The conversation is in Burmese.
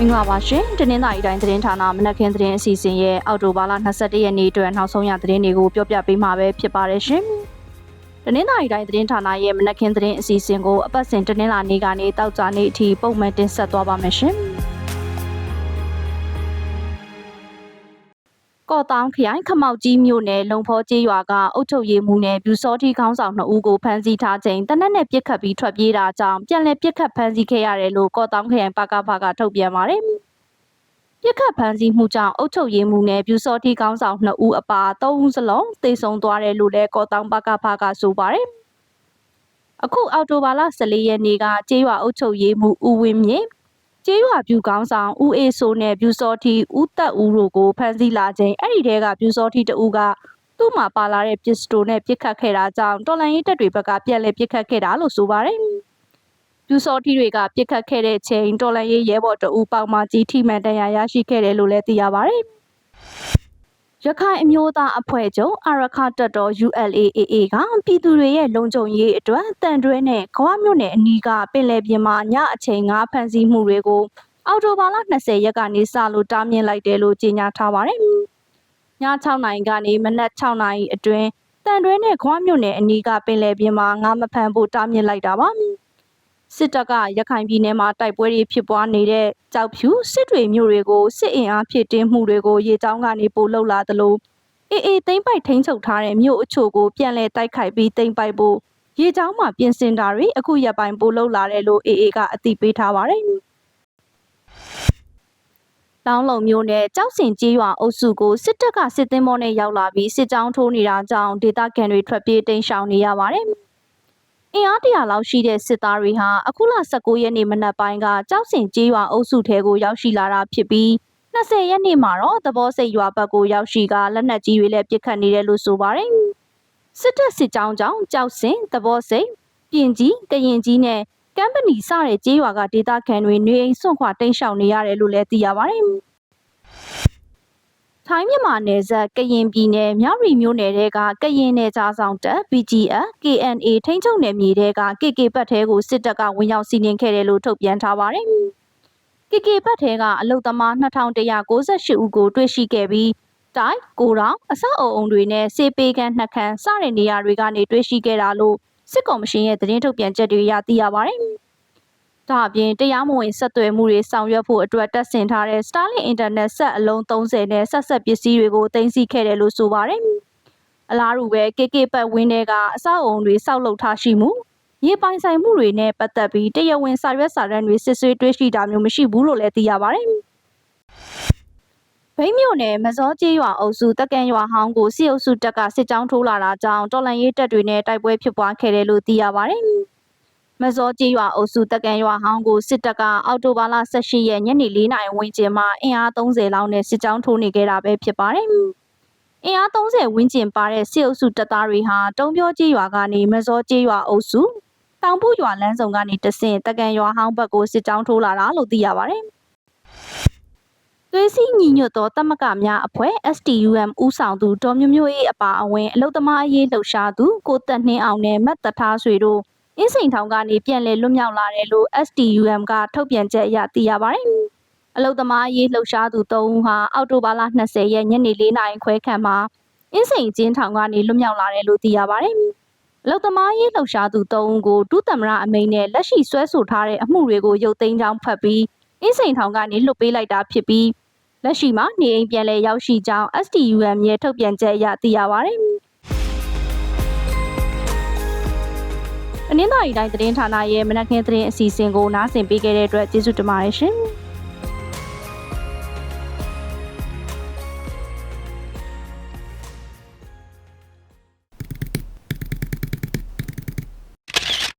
မင်္ဂလာပါရှင်တနင်္သာရီတိုင်းသတင်းဌာနမနက်ခင်းသတင်းအစီအစဉ်ရဲ့အော်တိုဘာလ22ရက်နေ့အတွက်နောက်ဆုံးရသတင်းတွေကိုပြောပြပေးမှာပဲဖြစ်ပါတယ်ရှင်တနင်္သာရီတိုင်းသတင်းဌာနရဲ့မနက်ခင်းသတင်းအစီအစဉ်ကိုအပတ်စဉ်တနင်္လာနေ့ကနေတောက်ကြနေ့အထိပုံမှန်တင်ဆက်သွားပါမယ်ရှင် ကော့တောင်းခရိုင်ခမောက်ကြီးမြို့နယ်လုံဖောကျေးရွာကအုတ်ချုပ်ရည်မှုနယ်ပြူစောတိခေါင်းဆောင်2ဦးကိုဖမ်းဆီးထားချိန်တနက်နဲ့ပြစ်ခတ်ပြီးထွက်ပြေးတာကြောင့်ပြန်လည်ပြစ်ခတ်ဖမ်းဆီးခဲ့ရတယ်လို့ကော့တောင်းခရိုင်ပကဖကထုတ်ပြန်ပါတယ်။ပြစ်ခတ်ဖမ်းဆီးမှုကြောင့်အုတ်ချုပ်ရည်မှုနယ်ပြူစောတိခေါင်းဆောင်2ဦးအပါ3ဦးစလုံးသေဆုံးသွားတယ်လို့လည်းကော့တောင်းပကဖကဆိုပါတယ်။အခုအောက်တိုဘာလ14ရက်နေ့ကကျေးရွာအုတ်ချုပ်ရေးမှုဦးဝင်းမြင့် ကျေးရွာပြူကောင်းဆောင်ဦးအေးဆိုးနဲ့ပြူစောထီဦးတက်ဦးတို့ကိုဖမ်းဆီးလာချိန်အဲ့ဒီတဲကပြူစောထီတဦးကသူ့မှာပါလာတဲ့ပစ္စတိုနဲ့ပစ်ခတ်ခဲ့တာကြောင့်တော်လန်ရေးတပ်တွေဘက်ကပြန်လည်ပစ်ခတ်ခဲ့တာလို့ဆိုပါတယ်။ပြူစောထီတွေကပစ်ခတ်ခဲ့တဲ့ချိန်တော်လန်ရေးရဲဘော်တဦးပေါက်မှကြီးထိမှန်တရားရရှိခဲ့တယ်လို့လည်းသိရပါတယ်။ ရခိုင်အမျိုးသားအဖွဲ့ချုပ်အာရခတပ်တော် ULAAA ကပြည်သူတွေရဲ့လုံခြုံရေးအတွက်တန်တွဲနဲ့ခွားမြို့နယ်အနီးကပင်လယ်ပြင်မှာညအချိန်ငါးဖမ်းဆီးမှုတွေကိုအော်တိုဘာလ20ရက်ကနေစလို့တားမြစ်လိုက်တယ်လို့ကြေညာထားပါတယ်။ည6နိုင်ကနေမနက်6နိုင်အတွင်းတန်တွဲနဲ့ခွားမြို့နယ်အနီးကပင်လယ်ပြင်မှာငါးမဖမ်းဖို့တားမြစ်လိုက်တာပါ။ စစ်တပ်ကရခိုင်ပြည်နယ်မှာတိုက်ပွဲတွေဖြစ်ပွားနေတဲ့ကြောက်ဖြူစစ်တွေမျိုးတွေကိုစစ်အင်အားဖြစ်တင်းမှုတွေကိုရေချောင်းကနေပို့လှုပ်လာသလိုအေးအေးသိမ့်ပိုက်ထိန်းချုပ်ထားတဲ့မြို့အချို့ကိုပြန်လည်တိုက်ခိုက်ပြီးသိမ့်ပိုက်ဖို့ရေချောင်းမှာပြင်ဆင်တာတွေအခုရက်ပိုင်းပို့လှုပ်လာတယ်လို့အေးအေးကအသိပေးထားပါတယ်။လောင်းလုံမျိုးနဲ့ကြောက်စင်ကြီးရွာအုပ်စုကိုစစ်တပ်ကစစ်သင်းမောနဲ့ရောက်လာပြီးစစ်ကြောင်းထိုးနေတာကြောင့်ဒေသခံတွေထွက်ပြေးတိမ်းရှောင်နေရပါတယ်။ အင်အားတရာလောက်ရှိတဲ့စစ်သားတွေဟာအခုလ19ရက်နေ့မနက်ပိုင်းကကြောက်စင်ကြီးရွာအုပ်စုထဲကိုရောက်ရှိလာတာဖြစ်ပြီး20ရက်နေ့မှာတော့သဘောစိတ်ရွာဘက်ကိုရောက်ရှိကလက်နက်ကြီးတွေလည်းပစ်ခတ်နေတယ်လို့ဆိုပါတယ်။စစ်တပ်စစ်ကြောင်းကြောင့်ကြောက်စင်သဘောစိတ်ပြင်ကြီးကရင်ကြီးနဲ့ကမ်ပဏီစတဲ့ကြေးရွာကဒေသခံတွေနေအိမ်စွန့်ခွာတိမ်းရှောင်နေရတယ်လို့လည်းသိရပါတယ်။ ထိုင်းမြန်မာနယ်စပ်ကရင်ပြည်နယ်မြရီမြို့နယ်တဲကကရင်နယ်ကြားဆောင်တပ် BGF KNA ထိန်းချုပ်နယ်မြေတဲက KK ဘတ်ထဲကိုစစ်တပ်ကဝင်ရောက်စီးနင်းခဲ့တယ်လို့ထုတ်ပြန်ထားပါတယ်။ KK ဘတ်ထဲကအလုသမား2198ဦးကိုတွေ့ရှိခဲ့ပြီးတိုင်းကိုတောင်အဆောက်အုံတွေနဲ့စေပေကန်နှက်ခမ်းစတဲ့နေရာတွေကနေတွေ့ရှိခဲ့တာလို့စစ်ကော်မရှင်ရဲ့သတင်းထုတ်ပြန်ချက်တွေအရသိရပါတယ်။ ဒါအပြင်တရားမဝင်ဆက်သွယ်မှုတွေဆောင်ရွက်ဖို့အတွက်တက်ဆင်ထားတဲ့ Starlink Internet ဆက်အလုံး30နဲ့ဆက်ဆက်ပစ္စည်းတွေကိုတင်စီခဲ့တယ်လို့ဆိုပါတယ်။အလားတူပဲ KK ပတ်ဝင်းတွေကအဆောက်အုံတွေစောက်လုပ်ထားရှိမှုရေပိုင်ဆိုင်မှုတွေနဲ့ပတ်သက်ပြီးတရားဝင်စာရွက်စာတမ်းတွေစစ်ဆေးတွေ့ရှိတာမျိုးမရှိဘူးလို့လည်းသိရပါတယ်။ဘိန်းမြို့နယ်မစောကျေးရွာအုပ်စုတက်ကန်ရွာဟောင်းကိုစစ်အုပ်စုတပ်ကစစ်ကြောင်းထိုးလာတာကြောင့်တော်လန်ရေးတပ်တွေနဲ့တိုက်ပွဲဖြစ်ပွားခဲ့တယ်လို့သိရပါတယ်။ မစောကြီးရွာအုပ်စုတကန်ရွာဟောင်းကိုစစ်တပ်ကအောက်တိုဘာလ18ရက်ညနေ4နာရီဝန်းကျင်မှာအင်အား30လောက်နဲ့စစ်ကြောင်းထိုးနေခဲ့တာပဲဖြစ်ပါတယ်။အင်အား30ဝန်းကျင်ပါတဲ့စစ်အုပ်စုတပ်သားတွေဟာတုံပြောကြီးရွာကနေမစောကြီးရွာအုပ်စုတောင်ပုရွာလမ်းဆောင်ကနေတဆင့်တကန်ရွာဟောင်းဘက်ကိုစစ်ကြောင်းထိုးလာတာလို့သိရပါတယ်။သွေးစည်းညီညွတ်သောတမကများအဖွဲ့ STUM ဦးဆောင်သူဒေါ်မျိုးမျိုးအေးအပါအဝင်အလုသမားအရေးလှုပ်ရှားသူကိုတက်နှင်းအောင်နဲ့မတ်တထားဆွေတို့ အင်းစိန်ထောင်ကနေပြန်လည်လွတ်မြောက်လာတယ်လို့ STUM ကထုတ်ပြန်ချက်အရသိရပါတယ်။အလုသမားရေးလှုပ်ရှားသူ၃ဦးဟာအောက်တိုဘာလ20ရက်ညနေ4နာရီခွဲခန့်မှာအင်းစိန်ကျင်းထောင်ကနေလွတ်မြောက်လာတယ်လို့သိရပါတယ်။အလုသမားရေးလှုပ်ရှားသူ၃ဦးကိုဒုသမရအမိန်နဲ့လက်ရှိဆွဲဆိုထားတဲ့အမှုတွေကိုရုပ်သိမ်းကြောင်းဖတ်ပြီးအင်းစိန်ထောင်ကနေလွတ်ပေးလိုက်တာဖြစ်ပြီးလက်ရှိမှာနေအိမ်ပြန်လည်ရောက်ရှိကြောင်း STUM ရဲ့ထုတ်ပြန်ချက်အရသိရပါတယ်။ နင်္သာရီတိုင်းသတင်းဌာနရဲ့မနက်ခင်းသတင်းအစီအစဉ်ကိုနားဆင်ပေးခဲ့တဲ့အတွက်ကျေးဇူးတင်ပါတယ်ရှင်။